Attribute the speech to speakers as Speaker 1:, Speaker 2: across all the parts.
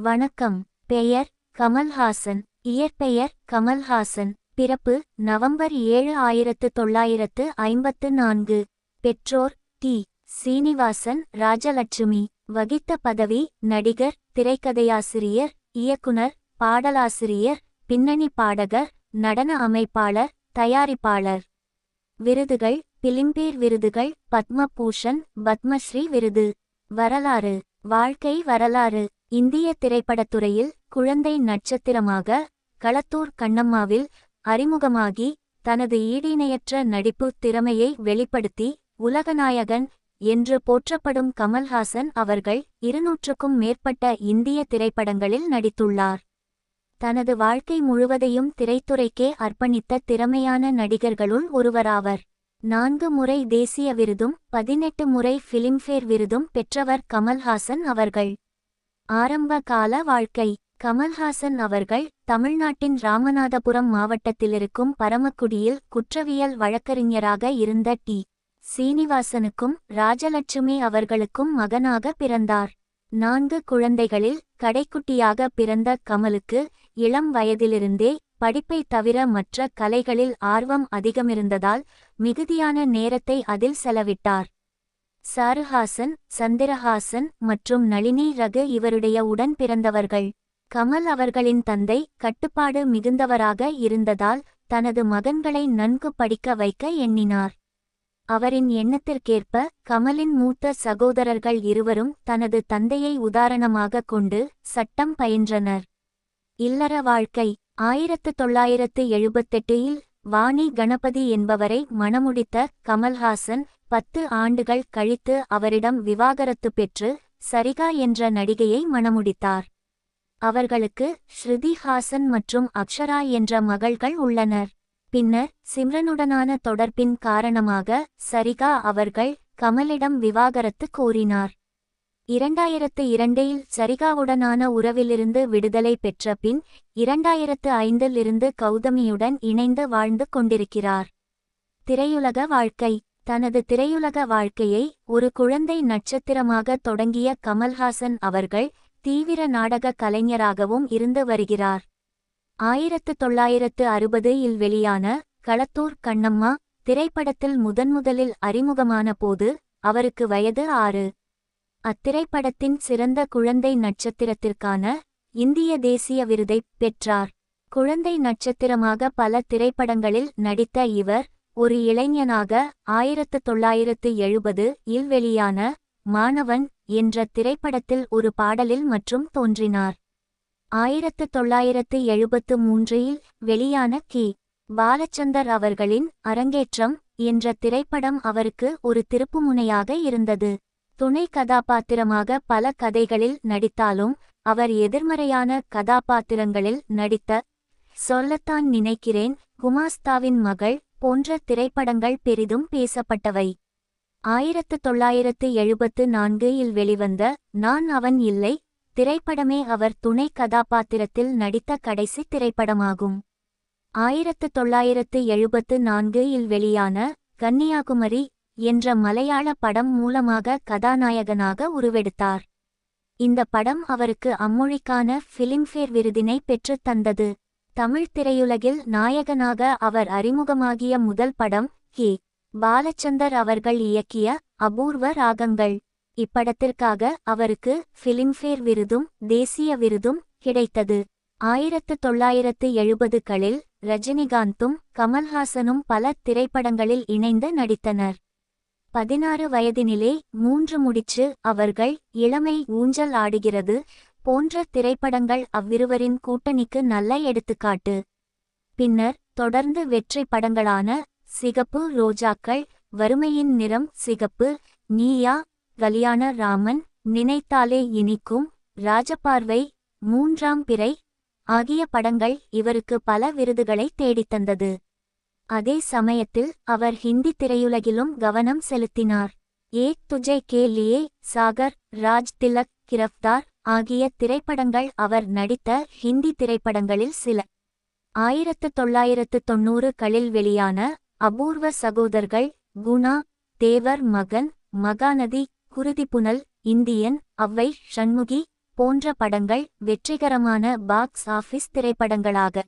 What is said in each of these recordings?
Speaker 1: வணக்கம் பெயர் கமல்ஹாசன் இயற்பெயர் கமல்ஹாசன் பிறப்பு நவம்பர் ஏழு ஆயிரத்து தொள்ளாயிரத்து ஐம்பத்து நான்கு பெற்றோர் டி. சீனிவாசன் ராஜலட்சுமி வகித்த பதவி நடிகர் திரைக்கதையாசிரியர் இயக்குனர் பாடலாசிரியர் பின்னணி பாடகர் நடன அமைப்பாளர் தயாரிப்பாளர். விருதுகள் பிலிம்பேர் விருதுகள் பத்மபூஷன் பத்மஸ்ரீ விருது. வரலாறு வாழ்க்கை வரலாறு. இந்திய திரைப்படத்துறையில் குழந்தை நட்சத்திரமாக களத்தூர் கண்ணம்மாவில் அறிமுகமாகி தனது ஈடிணையற்ற நடிப்பு திறமையை வெளிப்படுத்தி உலகநாயகன் என்று போற்றப்படும் கமல்ஹாசன் அவர்கள் இருநூற்றுக்கும் மேற்பட்ட இந்திய திரைப்படங்களில் நடித்துள்ளார். தனது வாழ்க்கை முழுவதையும் திரைத்துறைக்கே அர்ப்பணித்த திறமையான நடிகர்களுள் ஒருவராவர். நான்கு முறை தேசிய விருதும் பதினெட்டு முறை ஃபிலிம்ஃபேர் விருதும் பெற்றவர் கமல்ஹாசன் அவர்கள். ஆரம்ப கால வாழ்க்கை. கமல்ஹாசன் அவர்கள் தமிழ்நாட்டின் ராமநாதபுரம் மாவட்டத்திலிருக்கும் பரமக்குடியில் குற்றவியல் வழக்கறிஞராக இருந்த டி. சீனிவாசனுக்கும் ராஜலட்சுமி அவர்களுக்கும் மகனாக பிறந்தார். நான்கு குழந்தைகளில் கடைக்குட்டியாக பிறந்த கமலுக்கு இளம் வயதிலிருந்தே படிப்பை தவிர மற்ற கலைகளில் ஆர்வம் அதிகமிருந்ததால் மிகுதியான நேரத்தை அதில் செலவிட்டார். சாருஹாசன் சந்திரஹாசன் மற்றும் நளினி ரகு இவருடைய உடன் பிறந்தவர்கள். கமல் அவர்களின் தந்தை கட்டுப்பாடு மிகுந்தவராக இருந்ததால் தனது மகன்களை நன்கு படிக்க வைக்க எண்ணினார். அவரின் எண்ணத்திற்கேற்ப கமலின் மூத்த சகோதரர்கள் இருவரும் தனது தந்தையை உதாரணமாக கொண்டு சட்டம் பயின்றனர். இல்லற வாழ்க்கை ஆயிரத்து தொள்ளாயிரத்து எழுபத்தெட்டில் வாணி கணபதி என்பவரை மணமுடித்த கமல்ஹாசன் பத்து ஆண்டுகள் கழித்து அவரிடம் விவாகரத்து பெற்று சரிகா என்ற நடிகையை மணமுடித்தார். அவர்களுக்கு ஸ்ருதி ஹாசன் மற்றும் அக்ஷரா என்ற மகள்கள் உள்ளனர். பின்னர் சிம்ரனுடனான தொடர்பின் காரணமாக சரிகா அவர்கள் கமலிடம் விவாகரத்து கோரினார். இரண்டாயிரத்து இரண்டில் சரிகாவுடனான உறவிலிருந்து விடுதலை பெற்ற பின் இரண்டாயிரத்து ஐந்தில் இருந்து கௌதமியுடன் இணைந்து வாழ்ந்து கொண்டிருக்கிறார். திரையுலக வாழ்க்கை. தனது திரையுலக வாழ்க்கையை ஒரு குழந்தை நட்சத்திரமாக தொடங்கிய கமல்ஹாசன் அவர்கள் தீவிர நாடக கலைஞராகவும் இருந்து வருகிறார். ஆயிரத்து தொள்ளாயிரத்து அறுபது இல் வெளியான களத்தூர் கண்ணம்மா திரைப்படத்தில் முதன்முதலில் அறிமுகமான போது அவருக்கு வயது ஆறு. அத்திரைப்படத்தின் சிறந்த குழந்தை நட்சத்திரத்திற்கான இந்திய தேசிய விருதைப் பெற்றார். குழந்தை நட்சத்திரமாக பல திரைப்படங்களில் நடித்த இவர் ஒரு இளைஞனாக ஆயிரத்து தொள்ளாயிரத்து எழுபது இல் வெளியான மாணவன் என்ற திரைப்படத்தில் ஒரு பாடலில் மற்றும் தோன்றினார். ஆயிரத்து தொள்ளாயிரத்து எழுபத்து மூன்றில் வெளியான கி. பாலச்சந்தர் அவர்களின் அரங்கேற்றம் என்ற திரைப்படம் அவருக்கு ஒரு திருப்புமுனையாக இருந்தது. துணை கதாபாத்திரமாக பல கதைகளில் நடித்தாலும் அவர் எதிர்மறையான கதாபாத்திரங்களில் நடித்த சொல்லத்தான் நினைக்கிறேன் குமாஸ்தாவின் மகள் போன்ற திரைப்படங்கள் பெரிதும் பேசப்பட்டவை. ஆயிரத்து தொள்ளாயிரத்து எழுபத்து நான்கு இல் வெளிவந்த நான் அவன் இல்லை திரைப்படமே அவர் துணை கதாபாத்திரத்தில் நடித்த கடைசி திரைப்படமாகும். ஆயிரத்து தொள்ளாயிரத்து எழுபத்து நான்கு இல் வெளியான கன்னியாகுமரி என்ற மலையாள படம் மூலமாக கதாநாயகனாக உருவெடுத்தார். இந்த படம் அவருக்கு அம்மொழிக்கான ஃபிலிம்ஃபேர் விருதினை பெற்றுத் தந்தது. தமிழ் திரையுலகில் நாயகனாக அவர் அறிமுகமாகிய முதல் படம் கே. பாலச்சந்தர் அவர்கள் இயக்கிய அபூர்வ ராகங்கள். இப்படத்திற்காக அவருக்கு பிலிம்பேர் விருதும் தேசிய விருதும் கிடைத்தது. ஆயிரத்து தொள்ளாயிரத்து எழுபதுகளில் ரஜினிகாந்தும் கமல்ஹாசனும் பல திரைப்படங்களில் இணைந்து நடித்தனர். பதினாறு வயதினிலே மூன்று முடிச்சு அவர்கள் இளமை ஊஞ்சல் ஆடுகிறது போன்ற திரைப்படங்கள் அவ்விருவரின் கூட்டணிக்கு நல்ல எடுத்துக்காட்டு. பின்னர் தொடர்ந்து வெற்றி படங்களான சிகப்பு ரோஜாக்கள் வறுமையின் நிறம் சிகப்பு நீயா கலியாண ராமன் நினைத்தாலே இனிக்கும் ராஜபார்வை மூன்றாம் பிறை ஆகிய படங்கள் இவருக்கு பல விருதுகளை தேடித்தந்தது. அதே சமயத்தில் அவர் ஹிந்தி திரையுலகிலும் கவனம் செலுத்தினார். ஏக் துஜை கே. லியே சாகர் ராஜ் திலக் கிரஃப்தார் ஆகிய திரைப்படங்கள் அவர் நடித்த ஹிந்தி திரைப்படங்களில் சில. ஆயிரத்து தொள்ளாயிரத்து தொன்னூறுகளில் வெளியான அபூர்வ சகோதர்கள் குணா தேவர் மகன் மகாநதி குருதிப்புனல் இந்தியன் அவ்வை ஷண்முகி போன்ற படங்கள் வெற்றிகரமான பாக்ஸ் ஆபீஸ் திரைப்படங்களாக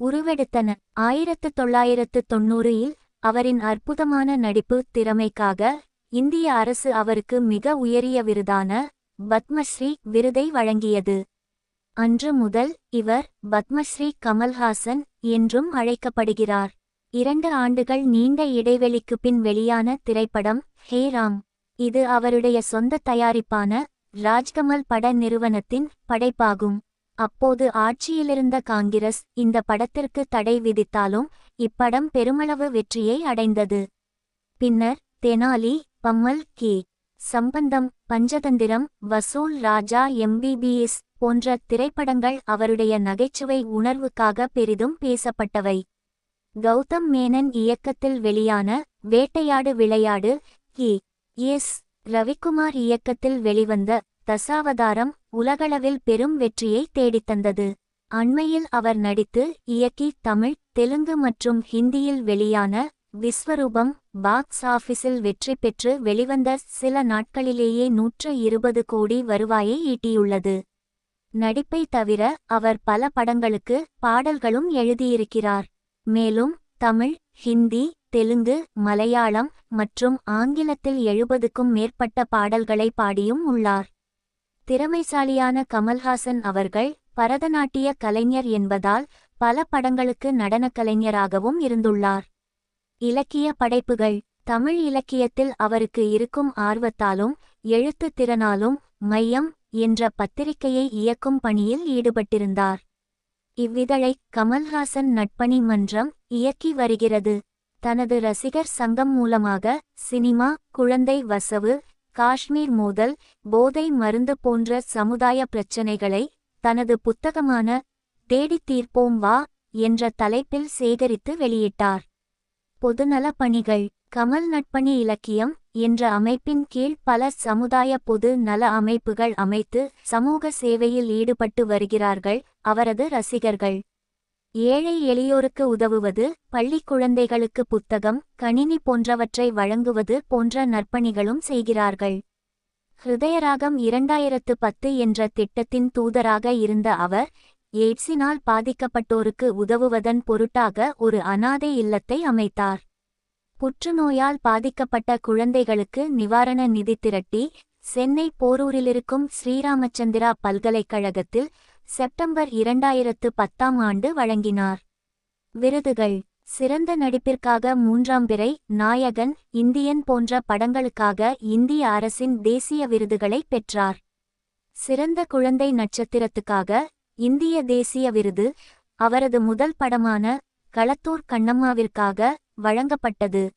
Speaker 1: உருவெடுத்தன. ஆயிரத்து தொள்ளாயிரத்து தொண்ணூறில் அவரின் அற்புதமான நடிப்பு திறமைக்காக இந்திய அரசு அவருக்கு மிக உயரிய விருதான பத்மஸ்ரீ விருதை வழங்கியது. அன்று முதல் இவர் பத்மஸ்ரீ கமல்ஹாசன் என்றும் அழைக்கப்படுகிறார். இரண்டு ஆண்டுகள் நீண்ட இடைவெளிக்கு பின் வெளியான திரைப்படம் ஹே ராம். இது அவருடைய சொந்த தயாரிப்பான ராஜ்கமல் பட நிறுவனத்தின் படைப்பாகும். அப்போது ஆட்சியிலிருந்த காங்கிரஸ் இந்த படத்திற்கு தடை விதித்தாலும் இப்படம் பெருமளவு வெற்றியை அடைந்தது. பின்னர் தெனாலி பம்மல் கே. சம்பந்தம் பஞ்சதந்திரம் வசூல் ராஜா எம்பிபிஎஸ் போன்ற திரைப்படங்கள் அவருடைய நகைச்சுவை உணர்வுக்காக பெரிதும் பேசப்பட்டவை. கௌதம் மேனன் இயக்கத்தில் வெளியான வேட்டையாடு விளையாடு கி. எஸ். ரவிக்குமார் இயக்கத்தில் வெளிவந்த தசாவதாரம் உலகளவில் பெரும் வெற்றியை தேடித்தந்தது. அண்மையில் அவர் நடித்து இயக்கி தமிழ் தெலுங்கு மற்றும் ஹிந்தியில் வெளியான விஸ்வரூபம் பாக்ஸ் ஆபீஸில் வெற்றி பெற்று வெளிவந்த சில நாட்களிலேயே நூற்று இருபது கோடி வருவாயை ஈட்டியுள்ளது. நடிப்பை தவிர அவர் பல படங்களுக்கு பாடல்களும் எழுதியிருக்கிறார். மேலும் தமிழ் ஹிந்தி தெலுங்கு மலையாளம் மற்றும் ஆங்கிலத்தில் எழுபதுக்கும் மேற்பட்ட பாடல்களை பாடியும் உள்ளார். திறமைசாலியான கமல்ஹாசன் அவர்கள் பரதநாட்டிய கலைஞர் என்பதால் பல படங்களுக்கு நடனக் கலைஞராகவும் இருந்துள்ளார். இலக்கிய படைப்புகள். தமிழ் இலக்கியத்தில் அவருக்கு இருக்கும் ஆர்வத்தாலும் எழுத்து திறனாலும் மையம் என்ற பத்திரிகையை இயக்கும் பணியில் ஈடுபட்டிருந்தார். இவ்விதழை கமல்ஹாசன் நட்பணி மன்றம் இயக்கி வருகிறது. தனது ரசிகர் சங்கம் மூலமாக சினிமா குழந்தை வசவு காஷ்மீர் மோதல் போதை மருந்து போன்ற சமுதாய பிரச்சினைகளை தனது புத்தகமான தேடித் தீர்ப்போம் வா என்ற தலைப்பில் சேகரித்து வெளியிட்டார். பொதுநல பணிகள் கமல் நட்பணி இலக்கியம் என்ற அமைப்பின் கீழ் பல சமுதாய பொது நல அமைப்புகள் அமைத்து சமூக சேவையில் ஈடுபட்டு வருகிறார்கள் அவரது ரசிகர்கள். ஏழை எளியோருக்கு உதவுவது பள்ளி குழந்தைகளுக்கு புத்தகம் கணினி போன்றவற்றை வழங்குவது போன்ற நற்பணிகளும் செய்கிறார்கள். ஹிருதயராகம் இரண்டாயிரத்து பத்து என்ற திட்டத்தின் தூதராக இருந்த அவர் எய்ட்ஸினால் பாதிக்கப்பட்டோருக்கு உதவுவதன் பொருட்டாக ஒரு அனாதை இல்லத்தை அமைத்தார். புற்றுநோயால் பாதிக்கப்பட்ட குழந்தைகளுக்கு நிவாரண நிதி திரட்டி சென்னை போரூரிலிருக்கும் ஸ்ரீராமச்சந்திரா பல்கலைக்கழகத்தில் செப்டம்பர் இரண்டாயிரத்து பத்தாம் ஆண்டு வழங்கினார். விருதுகள். சிறந்த நடிப்பிற்காக மூன்றாம் பிறை நாயகன் இந்தியன் போன்ற படங்களுக்காக இந்திய அரசின் தேசிய விருதுகளை பெற்றார். சிறந்த குழந்தை நட்சத்திரத்துக்காக இந்திய தேசிய விருது அவரது முதல் படமான களத்தூர் கண்ணம்மாவிற்காக வழங்கப்பட்டது.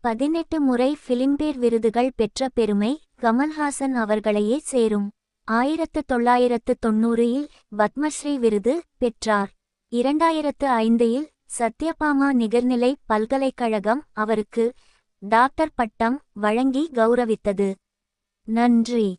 Speaker 1: பதினெட்டு முறை பிலிம்பேர் விருதுகள் பெற்ற பெருமை கமல்ஹாசன் அவர்களையே சேரும். ஆயிரத்து தொள்ளாயிரத்து தொன்னூறில் பத்மஸ்ரீ விருது பெற்றார். இரண்டாயிரத்து ஐந்தில் சத்யபாமா நிகர்நிலை பல்கலைக்கழகம் அவருக்கு டாக்டர் பட்டம் வழங்கி கௌரவித்தது. நன்றி.